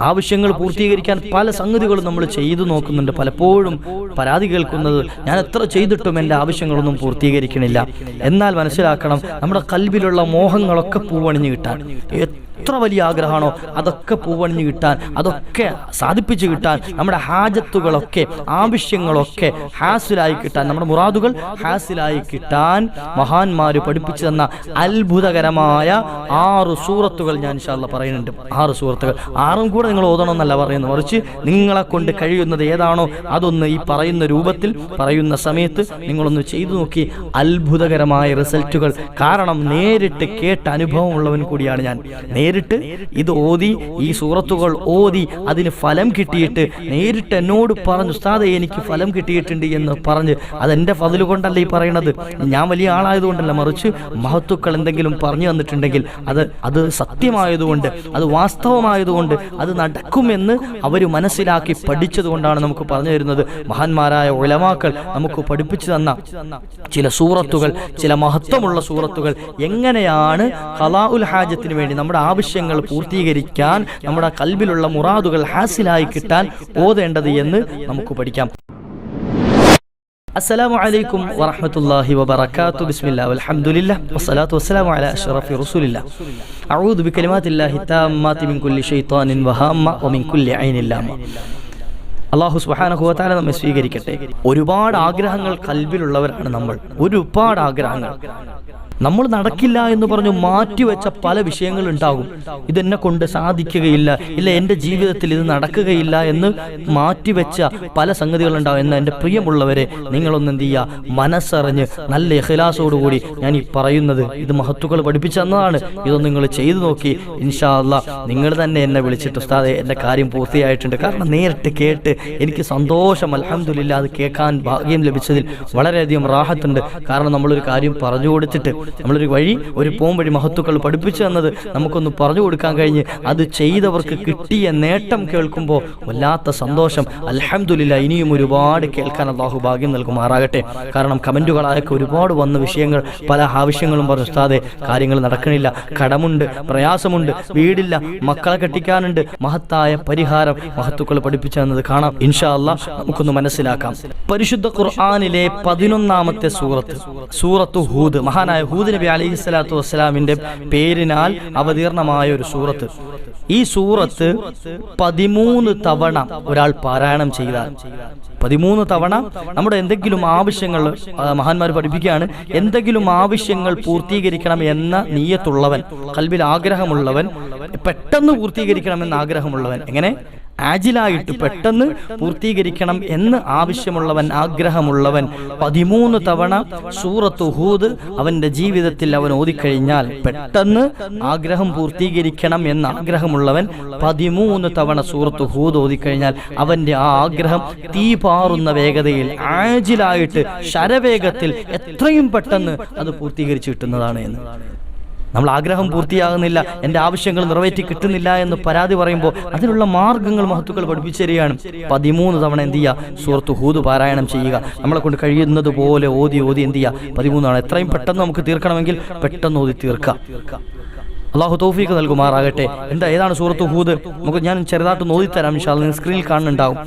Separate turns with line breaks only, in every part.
ആവശ്യങ്ങൾ പൂർത്തീകരിക്കാൻ പല സംഗതികളും നമ്മൾ ചെയ്തു നോക്കുന്നുണ്ട്. പലപ്പോഴും പരാതി കേൾക്കുന്നത് ഞാൻ എത്ര ചെയ്തിട്ടും എന്റെ ആവശ്യങ്ങളൊന്നും പൂർത്തീകരിക്കണില്ല. എന്നാൽ മനസ്സിലാക്കണം നമ്മുടെ കൽബിലുള്ള മോഹങ്ങളൊക്കെ പൂവണിഞ്ഞു കിട്ടാൻ. എത്ര വലിയ ആഗ്രഹമാണോ അതൊക്കെ പൂവണിഞ്ഞു കിട്ടാൻ അതൊക്കെ സാധിപ്പിച്ചു കിട്ടാൻ നമ്മുടെ ഹാജത്തുകളൊക്കെ ആവശ്യങ്ങളൊക്കെ ഹാസിലായി കിട്ടാൻ നമ്മുടെ മുറാദുകൾ ഹാസിലായി കിട്ടാൻ മഹാന്മാര് പഠിപ്പിച്ചു തന്ന അത്ഭുതകരമായ ആറ് സൂറത്തുകൾ ഞാൻ ഇൻഷാല്ല പറയുന്നുണ്ട്. ആറ് സൂറത്തുകൾ. ആറും കൂടെ നിങ്ങൾ ഓതണം എന്നല്ല പറയുന്നത്. മറിച്ച് നിങ്ങളെ കൊണ്ട് കഴിയുന്നത് ഏതാണോ അതൊന്ന് ഈ പറയുന്ന രൂപത്തിൽ പറയുന്ന സമയത്ത് നിങ്ങളൊന്ന് ചെയ്തു നോക്കി. അത്ഭുതകരമായ റിസൾട്ടുകൾ. കാരണം നേരിട്ട് കേട്ട അനുഭവമുള്ളവൻ കൂടിയാണ് ഞാൻ. നേരിട്ട് ഇത് ഓതി ഈ സൂറത്തുകൾ ഓതി അതിന് ഫലം കിട്ടിയിട്ട് നേരിട്ട് എന്നോട് പറഞ്ഞു ഉസ്താദെ എനിക്ക് ഫലം കിട്ടിയിട്ടുണ്ട് എന്ന് പറഞ്ഞ് അതെന്റെ ഫതിൽ കൊണ്ടല്ല ഈ പറയണത്? ഞാൻ വലിയ ആളായതുകൊണ്ടല്ല. മറിച്ച് മഹത്തുക്കൾ എന്തെങ്കിലും പറഞ്ഞു തന്നിട്ടുണ്ടെങ്കിൽ അത് അത് സത്യമായതുകൊണ്ട് അത് വാസ്തവമായതുകൊണ്ട് അത് നടക്കുമെന്ന് അവർ മനസ്സിലാക്കി പഠിച്ചതുകൊണ്ടാണ് നമുക്ക് പറഞ്ഞു തരുന്നത്. മഹാന്മാരായ ഉലമാക്കൾ നമുക്ക് പഠിപ്പിച്ചു തന്ന ചില സൂറത്തുകൾ ചില മഹത്വമുള്ള സൂറത്തുകൾ. എങ്ങനെയാണ് കലാ ഉൽ ഹാജത്തിന് വേണ്ടി നമ്മുടെ ആവശ്യങ്ങൾ പൂർത്തീകരിക്കാൻ നമ്മുടെ കൽബിലുള്ള മുറാദുകൾ ഹാസിലായി കിട്ടാൻ ഓതേണ്ടത് എന്ന് നമുക്ക് പഠിക്കാം. അസ്സലാമു അലൈക്കും അലാ അഊദു മിൻ കുല്ലി വമിൻ കുല്ലി അള്ളാഹു സുബാനഹുവത്താല നമ്മെ സ്വീകരിക്കട്ടെ. ഒരുപാട് ആഗ്രഹങ്ങൾ കൽബിലുള്ളവരാണ് നമ്മൾ. ഒരുപാട് ആഗ്രഹങ്ങൾ. നമ്മൾ നടക്കില്ല എന്ന് പറഞ്ഞു മാറ്റിവെച്ച പല വിഷയങ്ങളും ഉണ്ടാകും ഇതെന്നെ കൊണ്ട് സാധിക്കുകയില്ല. ഇല്ല എന്റെ ജീവിതത്തിൽ ഇത് നടക്കുകയില്ല എന്ന് മാറ്റിവെച്ച പല സംഗതികളുണ്ടാകും. എന്ന് എന്റെ പ്രിയമുള്ളവരെ നിങ്ങളൊന്ന് എന്ത് ചെയ്യുക? മനസ്സറിഞ്ഞ് നല്ല ഇഖലാസോടുകൂടി ഞാൻ ഈ പറയുന്നത് ഇത് മഹത്തുക്കൾ പഠിപ്പിച്ചു തന്നതാണ്. ഇതൊന്നും നിങ്ങൾ ചെയ്തു നോക്കി. ഇൻഷാ അല്ലാ നിങ്ങൾ തന്നെ എന്നെ വിളിച്ചിട്ട് ഉസ്താദെ എന്റെ കാര്യം പൂർത്തിയായിട്ടുണ്ട്. കാരണം നേരിട്ട് കേട്ട് എനിക്ക് സന്തോഷം. അലഹമില്ല അത് കേൾക്കാൻ ഭാഗ്യം ലഭിച്ചതിൽ വളരെയധികം റാഹത്തുണ്ട്. കാരണം നമ്മളൊരു കാര്യം പറഞ്ഞു കൊടുത്തിട്ട് നമ്മളൊരു വഴി ഒരു പോം വഴി മഹത്തുക്കൾ പഠിപ്പിച്ചു തന്നത് നമുക്കൊന്ന് പറഞ്ഞു കൊടുക്കാൻ കഴിഞ്ഞ് അത് ചെയ്തവർക്ക് കിട്ടിയ നേട്ടം കേൾക്കുമ്പോൾ വല്ലാത്ത സന്തോഷം. അലഹമില്ല ഇനിയും ഒരുപാട് കേൾക്കാൻ അള്ളാഹു ഭാഗ്യം നൽകുമാറാകട്ടെ. കാരണം കമന്റുകളായൊക്കെ ഒരുപാട് വന്ന വിഷയങ്ങൾ പല ആവശ്യങ്ങളും പറഞ്ഞു ഉസ്താദെ കാര്യങ്ങൾ നടക്കണില്ല. കടമുണ്ട് പ്രയാസമുണ്ട് വീടില്ല മക്കളെ കെട്ടിക്കാനുണ്ട്. മഹത്തായ പരിഹാരം മഹത്തുക്കൾ പഠിപ്പിച്ചു തന്നത് കാണാം. ഇൻഷാ അല്ല നമുക്കൊന്ന് മനസ്സിലാക്കാം. പരിശുദ്ധ ഖുർആാനിലെ പതിനൊന്നാമത്തെ സൂറത്ത് സൂറത്ത്. ഹൂദ്. മഹാനായ ഹൂദ് നബി അലൈഹി സ്വലാത്തു വസ്സലാമിന്റെ പേരിനാൽ അവതീർണമായ ഒരു സൂറത്ത്. ഈ സൂറത്ത് പതിമൂന്ന് തവണ ഒരാൾ പാരായണം ചെയ്താൽ. പതിമൂന്ന് തവണ നമ്മുടെ എന്തെങ്കിലും ആവശ്യങ്ങൾ മഹാന്മാർ പഠിപ്പിക്കുകയാണ് എന്തെങ്കിലും ആവശ്യങ്ങൾ പൂർത്തീകരിക്കണം എന്ന നീയത്തുള്ളവൻ കൽബിൽ ആഗ്രഹമുള്ളവൻ പെട്ടെന്ന് പൂർത്തീകരിക്കണം എന്ന ആഗ്രഹമുള്ളവൻ എങ്ങനെ? ആജിലായിട്ട് പെട്ടെന്ന് പൂർത്തീകരിക്കണം എന്ന് ആവശ്യമുള്ളവൻ ആഗ്രഹമുള്ളവൻ. പതിമൂന്ന് തവണ സൂറത്ത് ഹൂദ് അവന്റെ ജീവിതത്തിൽ അവൻ ഓതിക്കഴിഞ്ഞാൽ പെട്ടെന്ന് ആഗ്രഹം പൂർത്തീകരിക്കണം എന്ന് ആഗ്രഹമുള്ളവൻ പതിമൂന്ന് തവണ സൂറത്ത് ഹൂദ് ഓതിക്കഴിഞ്ഞാൽ അവന്റെ ആ ആഗ്രഹം തീ പാറുന്ന വേഗതയിൽ ആജിലായിട്ട് ശരവേഗത്തിൽ എത്രയും പെട്ടെന്ന് അത് പൂർത്തീകരിച്ചു കിട്ടുന്നതാണ് എന്ന്. നമ്മൾ ആഗ്രഹം പൂർത്തിയാകുന്നില്ല എൻ്റെ ആവശ്യങ്ങൾ നിറവേറ്റി കിട്ടുന്നില്ല എന്ന് പരാതി പറയുമ്പോൾ അതിനുള്ള മാർഗങ്ങൾ മഹത്തുക്കൾ പഠിപ്പിച്ചു തരികയാണ് പതിമൂന്ന് തവണ എന്ത് ചെയ്യുക സൂറത്ത് ഹൂദ് പാരായണം ചെയ്യുക നമ്മളെ കൊണ്ട് കഴിയുന്നത് പോലെ ഓതി ഓതി എന്ത് ചെയ്യുക പതിമൂന്ന് തവണ എത്രയും പെട്ടെന്ന് നമുക്ക് തീർക്കണമെങ്കിൽ പെട്ടെന്ന് ഓതി തീർക്കാം അള്ളാഹു തൗഫീഖ് നൽകുമാറാകട്ടെ എന്താ ഏതാണ് സൂറത്ത് ഹൂദ് നമുക്ക് ഞാൻ ചെറുതായിട്ട് നോതി തരാം ഇൻഷാ നിങ്ങൾ സ്ക്രീനിൽ കാണുന്നുണ്ടാവും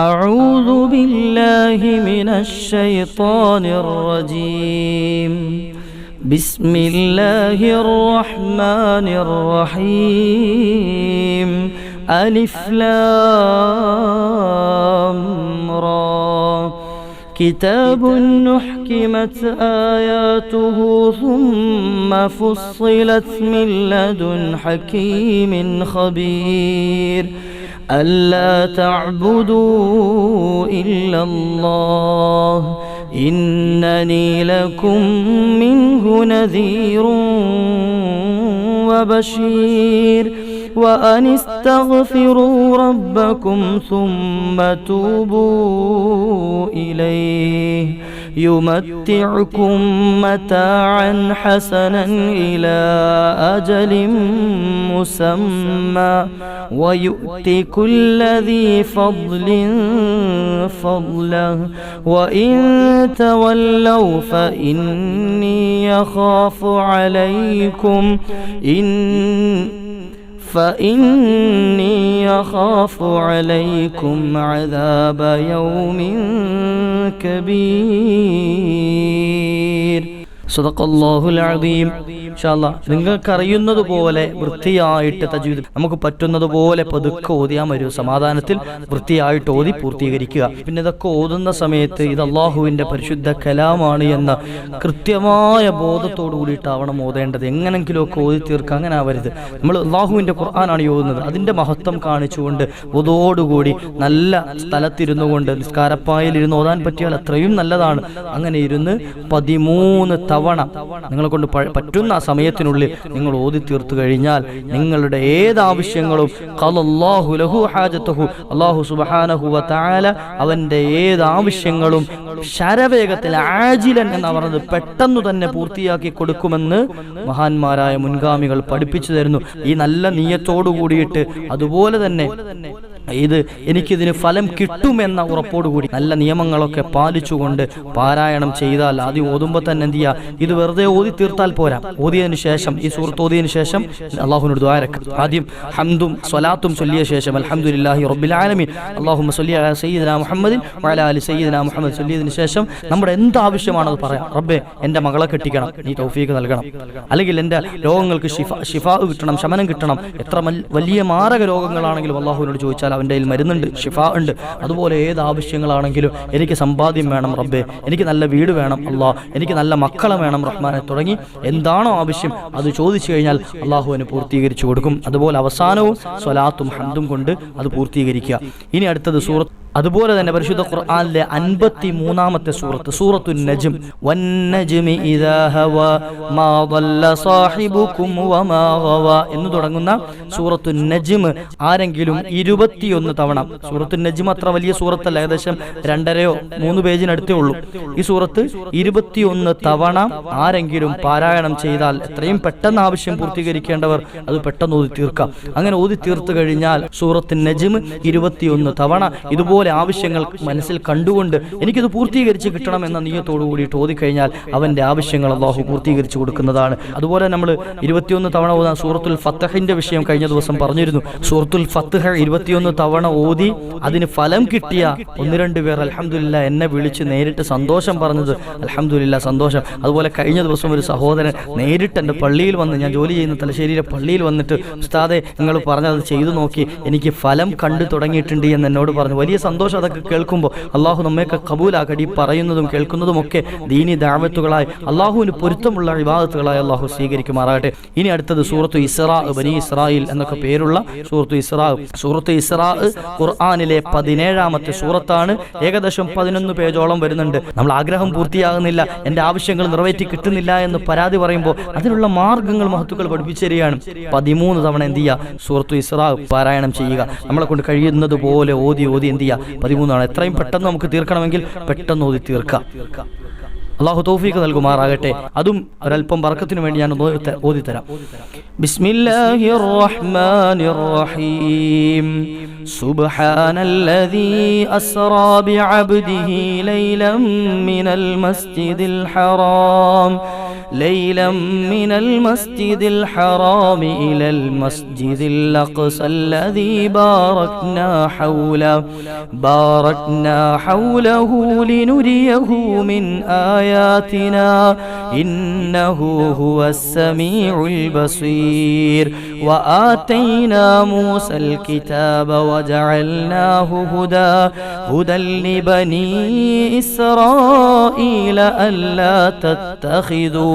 أعوذ بالله من الشيطان الرجيم بسم الله الرحمن الرحيم. ألف لام را. كتاب نحكمت آياته ثم فصلت من لدن حكيم خبير. ألا تعبدوا إلا الله. إنني لكم منه نذير وبشير. وأن استغفروا ربكم ثم توبوا إليه. يمتعكم متاعا حسنا إلى أجل مسمى. ويؤتي كل ذي فضل فضله. وإن تولوا فإني يخاف عليكم. إن فإني أخاف عليكم عذاب يوم كبير. സുതക്കല്ലാഹുലീം ഷാല്ല നിങ്ങൾക്കറിയുന്നത് പോലെ വൃത്തിയായിട്ട് തജീദ് നമുക്ക് പറ്റുന്നത് പോലെ പതുക്കെ ഓതിയാൽ വരും സമാധാനത്തിൽ വൃത്തിയായിട്ട് ഓതി പൂർത്തീകരിക്കുക. പിന്നെ ഇതൊക്കെ ഓതുന്ന സമയത്ത് ഇത് അള്ളാഹുവിന്റെ പരിശുദ്ധ കലാമാണ് എന്ന കൃത്യമായ ബോധത്തോടു കൂടിയിട്ടാവണം ഓതേണ്ടത്. എങ്ങനെങ്കിലുമൊക്കെ ഓതി തീർക്കുക. അങ്ങനെ ആവരുത്. നമ്മൾ അള്ളാഹുവിന്റെ ഖുർആാനാണ് ഓതുന്നത്. അതിന്റെ മഹത്വം കാണിച്ചുകൊണ്ട് ഓതോടുകൂടി നല്ല സ്ഥലത്തിരുന്നു കൊണ്ട് നിസ്കാരപ്പായലിരുന്ന് ഓതാൻ പറ്റിയാൽ അത്രയും നല്ലതാണ്. അങ്ങനെ ഇരുന്ന് പതിമൂന്ന് തവണ നിങ്ങളെ കൊണ്ട് പറ്റുന്ന സമയത്തിനുള്ളിൽ നിങ്ങൾ ഓതി തീർത്തു കഴിഞ്ഞാൽ നിങ്ങളുടെ ഏത് ആവശ്യങ്ങളും ഖലല്ലാഹു ലഹു ഹാജത്തഹു. അല്ലാഹു സുബ്ഹാനഹു താല അവന്റെ ഏത് ആവശ്യങ്ങളും ശരവേഗത്തിൽ ആജിലൻ എന്ന് പറഞ്ഞത് പെട്ടെന്ന് തന്നെ പൂർത്തിയാക്കി കൊടുക്കുമെന്ന് മഹാന്മാരായ മുൻഗാമികൾ പഠിപ്പിച്ചു തരുന്നു. ഈ നല്ല നീയത്തോടു കൂടിയിട്ട് അതുപോലെ തന്നെ ഇത് എനിക്കിതിന് ഫലം കിട്ടുമെന്ന ഉറപ്പോടുകൂടി നല്ല നിയമങ്ങളൊക്കെ പാലിച്ചുകൊണ്ട് പാരായണം ചെയ്താൽ ആദ്യം ഓതുമ്പോൾ തന്നെ എന്ത് ഇത് വെറുതെ ഓതി തീർത്താൽ പോരാ. ഓതിയതിനു ശേഷം ഈ സുഹൃത്ത് ഓതിയതിനു ശേഷം അള്ളാഹുനോട് ദ്വാരക്ക് ആദ്യം ഹംദും സ്വലാത്തും ചൊല്ലിയ ശേഷം അൽഹംദുലില്ലാഹി റബ്ബിൽ ആലമീൻ. അള്ളാഹുമ്മ സല്ലി അലാ സയ്യിദന മുഹമ്മദിൻ വഅലാ സയ്യിദ്ന മുഹമ്മദ് ചൊല്ലിയതിനു ശേഷം നമ്മുടെ എന്ത് ആവശ്യമാണത് പറയാം. റബ്ബെ എന്റെ മകളെ കെട്ടിക്കണം. നീ തൗഫീക്ക് നൽകണം. അല്ലെങ്കിൽ എന്റെ രോഗങ്ങൾക്ക് ഷിഫ ഷിഫാ കിട്ടണം ശമനം കിട്ടണം. എത്ര വലിയ മാരക രോഗങ്ങളാണെങ്കിലും അള്ളാഹുവിനോട് ചോദിച്ചാൽ അവന്റെ കയ്യിൽ മരുന്നുണ്ട് ഷിഫ ഉണ്ട്. അതുപോലെ ഏത് ആവശ്യങ്ങളാണെങ്കിലും എനിക്ക് സമ്പാദ്യം വേണം റബ്ബെ. എനിക്ക് നല്ല വീട് വേണം അള്ളാ. എനിക്ക് നല്ല മക്കളെ വേണം റഹ്മാനെ തുടങ്ങി. എന്താണോ ആവശ്യം അത് ചോദിച്ചു കഴിഞ്ഞാൽ അള്ളാഹുവിന് പൂർത്തീകരിച്ചു കൊടുക്കും. അതുപോലെ അവസാനവും സ്വലാത്തും ഹന്തും കൊണ്ട് അത് പൂർത്തീകരിക്കുക. ഇനി അടുത്തത് സൂറത്ത് അതുപോലെ തന്നെ പരിശുദ്ധ ഖുർആാനിലെ അൻപത്തി മൂന്നാമത്തെ സൂറത്ത് സൂറത്തു നജും. എന്ന് തുടങ്ങുന്ന സൂറത്തു നജ്ം ആരെങ്കിലും ഇരുപത്തിയൊന്ന് തവണ സൂറത്തു നജ്ം അത്ര വലിയ സൂറത്തല്ല ഏകദേശം രണ്ടരയോ മൂന്ന് പേജിനടുത്തേ ഉള്ളൂ. ഈ സൂറത്ത് ഇരുപത്തിയൊന്ന് തവണ ആരെങ്കിലും പാരായണം ചെയ്താൽ എത്രയും പെട്ടെന്ന് ആവശ്യം പൂർത്തീകരിക്കേണ്ടവർ അത് പെട്ടെന്ന് ഓതി തീർക്കാം അങ്ങനെ ഓതി തീർത്തു കഴിഞ്ഞാൽ സൂറത്ത് നജ്ം ഇരുപത്തിയൊന്ന് തവണ ഇതുപോലെ ആവശ്യങ്ങൾ മനസ്സിൽ കണ്ടുകൊണ്ട് എനിക്കിത് പൂർത്തീകരിച്ച് കിട്ടണം എന്ന നീയത്തോടു കൂടിയിട്ട് ഓതിക്കഴിഞ്ഞാൽ അവന്റെ ആവശ്യങ്ങൾ അള്ളാഹു പൂർത്തീകരിച്ചു കൊടുക്കുന്നതാണ്. അതുപോലെ നമ്മൾ ഇരുപത്തിയൊന്ന് തവണ ഓതാൻ സൂറത്തുൽ ഫത്തഹിന്റെ വിഷയം കഴിഞ്ഞ ദിവസം പറഞ്ഞിരുന്നു. സൂറത്തുൽ ഫത്തഹ ഇരുപത്തിയൊന്ന് തവണ ഓതി അതിന് ഫലം കിട്ടിയ ഒന്ന് രണ്ട് പേർ അലഹമുല്ല എന്നെ വിളിച്ച് നേരിട്ട് സന്തോഷം പറഞ്ഞത് അലഹമുല്ല സന്തോഷം. അതുപോലെ കഴിഞ്ഞ ദിവസം ഒരു സഹോദരൻ നേരിട്ട് എന്റെ പള്ളിയിൽ വന്ന് ഞാൻ ജോലി ചെയ്യുന്ന തലശ്ശേരിയിലെ പള്ളിയിൽ വന്നിട്ട് ഉസ്താദെ നിങ്ങൾ പറഞ്ഞത് ചെയ്തു നോക്കി. എനിക്ക് ഫലം കണ്ടു തുടങ്ങിയിട്ടുണ്ട് എന്ന് എന്നോട് പറഞ്ഞു. വലിയ സന്തോഷം അതൊക്കെ കേൾക്കുമ്പോൾ അള്ളാഹു നമ്മയൊക്കെ കബൂലാക്കടി പറയുന്നതും കേൾക്കുന്നതും ഒക്കെ ദീനി ദാവത്തുകളായി അള്ളാഹുവിന് പൊരുത്തമുള്ള വിവാദത്തുകളായി അള്ളാഹു സ്വീകരിക്കുമാറാകട്ടെ. ഇനി അടുത്തത് സൂറത്തു ഇസ്രാ ബനി ഇസ്രായിൽ എന്നൊക്കെ പേരുള്ള സൂറത്തു ഇസ്രാ സൂറത്തു ഇസ്രാ ഖുർആാനിലെ പതിനേഴാമത്തെ സൂറത്താണ്. ഏകദേശം പതിനൊന്ന് പേജോളം വരുന്നുണ്ട്. നമ്മൾ ആഗ്രഹം പൂർത്തിയാകുന്നില്ല എന്റെ ആവശ്യങ്ങൾ നിറവേറ്റി കിട്ടുന്നില്ല എന്ന് പരാതി പറയുമ്പോൾ അതിനുള്ള മാർഗങ്ങൾ മഹത്തുക്കൾ പഠിപ്പിച്ചു തരികയാണ് പതിമൂന്ന് തവണ എന്ത് ചെയ്യുക? സൂറത്തു ഇസ്രാ പാരായണം ചെയ്യുക. നമ്മളെ കൊണ്ട് കഴിയുന്നത് പോലെ ഓതി ഓതി എന്ത് ചെയ്യുക? പതിമൂന്നാണ് എത്രയും പെട്ടെന്ന് നമുക്ക് തീർക്കണമെങ്കിൽ പെട്ടെന്ന് ഓതി തീർക്കാം. അള്ളാഹു തൗഫീഖ് നൽകുമാറാകട്ടെ. അതും ഒരല്പം ബർക്കത്തിന് വേണ്ടി ഞാൻ ഓതി- തരാം ബിസ്മില്ലാഹിർ റഹ്മാനിർ റഹീം സുബ്ഹാനല്ലദീ അസ്റാ ബിഅബ്ദിഹി ലൈലം മിനൽ മസ്ജിദിൽ ഹറാം. ليلا من المسجد الحرام إلى المسجد الأقصى الذي باركنا حوله. باركنا حوله لنريه من آياتنا. إنه هو السميع البصير. وآتينا موسى الكتاب وجعلناه هدى. هدى لبني إسرائيل ألا تتخذوا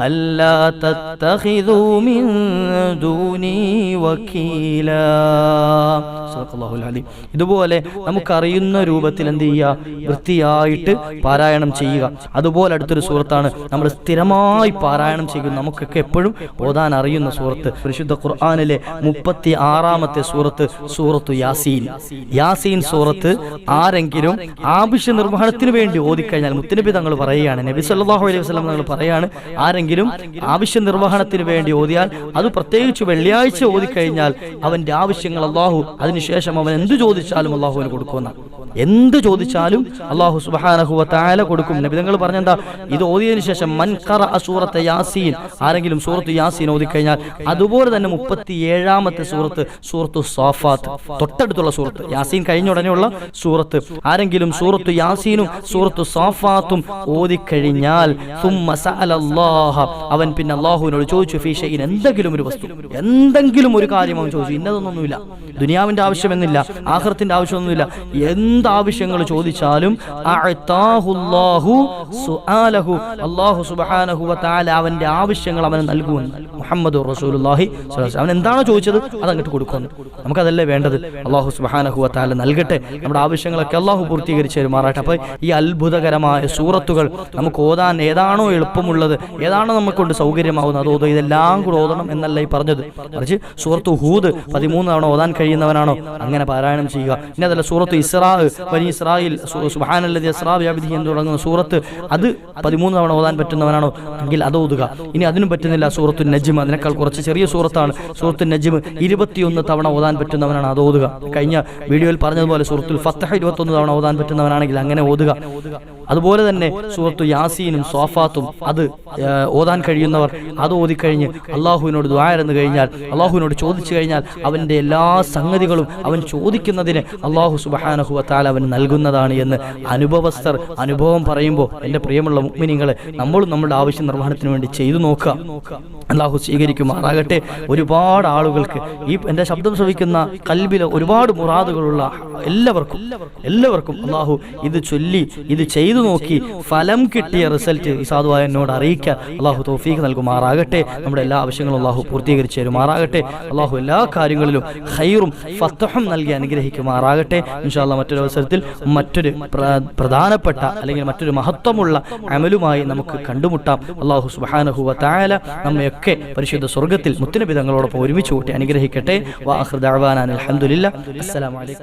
ألا تتخذوا من دوني وكيلا صدق الله العليم ഇതുപോലെ നമുക്കറിയുന്ന രൂപത്തിൽ എന്ത് ചെയ്യുക വൃത്തിയായിട്ട് പാരായണം ചെയ്യുക അതുപോലെ അടുത്തൊരു സുഹൃത്താണ് നമ്മൾ സ്ഥിരമായി പാരായണം ചെയ്യുക നമുക്കൊക്കെ എപ്പോഴും ഓതാൻ അറിയുന്ന സുഹൃത്ത് പരിശുദ്ധ ഖുർആാനിലെ മുപ്പത്തി ആറാമത്തെ സൂറത്ത് സൂറത്തു യാസീൻ യാസീൻ സൂറത്ത് ആരെങ്കിലും ആവശ്യ നിർവഹണത്തിന് വേണ്ടി ഓതിക്കഴിഞ്ഞാൽ മുത്തുനബി തങ്ങൾ പറയുകയാണ് നബി സല്ലല്ലാഹു അലൈഹി വസല്ലം തങ്ങൾ പറയാണ് ആരെങ്കിലും ആരെങ്കിലും ആവശ്യ നിർവഹണത്തിന് വേണ്ടി ഓതിയാൽ അത് പ്രത്യേകിച്ച് വെള്ളിയാഴ്ച ഓതിക്കഴിഞ്ഞാൽ അവന്റെ ആവശ്യങ്ങൾ അള്ളാഹു അതിനുശേഷം അവൻ എന്ത് ചോദിച്ചാലും അള്ളാഹുവിന് കൊടുക്കുന്ന എന്ത് ചോദിച്ചാലും അള്ളാഹു സുബാനഹുവ താല കൊടുക്കും. നബിതങ്ങൾ പറഞ്ഞെന്താ? ഇത് ഓതിയതിനു ശേഷം മൻകറ ഖറ സൂറത്ത് യാസീൻ. ആരെങ്കിലും സൂറത്ത് യാസീൻ ഓതിക്കഴിഞ്ഞാൽ അതുപോലെ തന്നെ മുപ്പത്തി ഏഴാമത്തെ സൂറത്ത് സൂറത്തു സോഫാത്ത്. തൊട്ടടുത്തുള്ള സൂറത്ത്. യാസീൻ കഴിഞ്ഞ ഉടനെയുള്ള സൂറത്ത്. ആരെങ്കിലും സൂറത്തു യാസീനും സൂറത്തു സോഫാത്തും ഓതിക്കഴിഞ്ഞാൽ സുമ്മ സഅലല്ലാഹ അവൻ പിന്നെ അള്ളാഹുവിനോട് ചോദിച്ചു ഫീ ഷൈഇൻ എന്തെങ്കിലും ഒരു വസ്തു? എന്തെങ്കിലും ഒരു കാര്യം അവൻ ചോദിച്ചു. ഇന്നതൊന്നുമില്ല. ദുനിയാവിന്റെ ആവശ്യമെന്നില്ല. ആഹ്റത്തിന്റെ ആവശ്യമൊന്നുമില്ല. എന്ത് ആവശ്യങ്ങൾ ചോദിച്ചാലും അള്ളാഹു അവന്റെ ആവശ്യങ്ങൾ അവന് നൽകുമെന്ന്. മുഹമ്മദ് സ്വല്ലല്ലാഹു അവൻ എന്താണോ ചോദിച്ചത്? അത് അങ്ങോട്ട് കൊടുക്കുന്നു നമുക്കതല്ലേ വേണ്ടത്? അള്ളാഹു സുബാനഹു വ തആല നൽകട്ടെ. നമ്മുടെ ആവശ്യങ്ങളൊക്കെ അള്ളാഹു പൂർത്തീകരിച്ച് തരുമാറാട്ടെ അപ്പോൾ ഈ അത്ഭുതകരമായ സൂറത്തുകൾ നമുക്ക് ഓതാൻ ഏതാണോ എളുപ്പമുള്ളത്. ഏതാണോ നമുക്കൊണ്ട് സൗകര്യമാവുന്നത്. അത് ഓതോ ഇതെല്ലാം കൂടെ ഓതണം എന്നല്ല ഈ പറഞ്ഞത്. മറിച്ച് സൂറത്ത് ഹൂദ് പതിമൂന്ന് തവണ ഓതാൻ കഴിയുന്നവനാണോ? അങ്ങനെ പാരായണം ചെയ്യുക. ഇനി അതല്ല സൂറത്ത് ഇസ്രാ വനി ഇസ്രായിൽ സുഹാനല്ലതി ഇസ്രാ വ്യാപിധി എന്ന് തുടങ്ങുന്ന സൂറത്ത് അത് പതിമൂന്ന് തവണ ഓതാൻ പറ്റുന്നവനാണോ? എങ്കിൽ അത് ഓതുക. ഇനി അതിനും പറ്റുന്നില്ല സൂറത്തു നജിം അതിനേക്കാൾ കുറച്ച് ചെറിയ സൂറത്താണ്. സൂറത്തു നജിം ഇരുപത്തിയൊന്ന് തവണ ഓതാൻ പറ്റുന്നവനാണ്. അത് ഓതുക. കഴിഞ്ഞ വീഡിയോയിൽ പറഞ്ഞതുപോലെ സൂറത്തുൽ ഫത്തഹ ഇരുപത്തൊന്ന് തവണ ഓതാൻ പറ്റുന്നവനാണെങ്കിൽ അങ്ങനെ ഓതുക. അതുപോലെ തന്നെ സൂറത്തു യാസീനും സോഫാത്തും അത് ഓതാൻ കഴിയുന്നവർ അത് ഓതിക്കഴിഞ്ഞ് അള്ളാഹുവിനോട് ദ്വാരന്ന് കഴിഞ്ഞാൽ അള്ളാഹുവിനോട് ചോദിച്ചു കഴിഞ്ഞാൽ അവന്റെ എല്ലാ സംഗതികളും അവൻ ചോദിക്കുന്നതിന് അള്ളാഹു സുബഹാനഹുവത്താൽ അവൻ നൽകുന്നതാണ് എന്ന് അനുഭവസ്ഥർ അനുഭവം പറയുമ്പോൾ എന്റെ പ്രിയമുള്ള മുഗ്മിനിങ്ങളെ നമ്മളും നമ്മുടെ ആവശ്യ നിർവഹണത്തിന് വേണ്ടി ചെയ്തു നോക്കുക. അള്ളാഹു സ്വീകരിക്കുമാറാകട്ടെ. ഒരുപാട് ആളുകൾക്ക് ഈ എന്റെ ശബ്ദം ശ്രവിക്കുന്ന കൽബിലെ ഒരുപാട് മുറാദുകളുള്ള എല്ലാവർക്കും എല്ലാവർക്കും അള്ളാഹു ഇത് ചൊല്ലി ഇത് ചെയ്തു നോക്കി. ഫലം കിട്ടിയ റിസൾട്ട് ഈ സാധുവായ എന്നോട് അറിയിക്കാൻ അള്ളാഹു തോഫീഖ് നൽകുമാറാകട്ടെ. നമ്മുടെ എല്ലാ ആവശ്യങ്ങളും അള്ളാഹു പൂർത്തീകരിച്ച് തരുമാറാകട്ടെ. അള്ളാഹു എല്ലാ കാര്യങ്ങളിലും ഹൈറും ഫത്തഹും നൽകി അനുഗ്രഹിക്കുമാറാകട്ടെ. ഇൻഷാല്ല മറ്റൊരു അവസരത്തിൽ മറ്റൊരു പ്രധാനപ്പെട്ട അല്ലെങ്കിൽ മറ്റൊരു മഹത്വമുള്ള അമലുമായി നമുക്ക് കണ്ടുമുട്ടാം. അള്ളാഹു സുബാനഹു വത്തായാല നമ്മയൊക്കെ പരിശുദ്ധ സ്വർഗത്തിൽ മുത്തുനബി തങ്ങളോടൊപ്പം ഒരുമിച്ച് കൂട്ടി അനുഗ്രഹിക്കട്ടെ. വാഹൃദാൻ അലഹമുല്ല അസ്സലാമലൈക്കും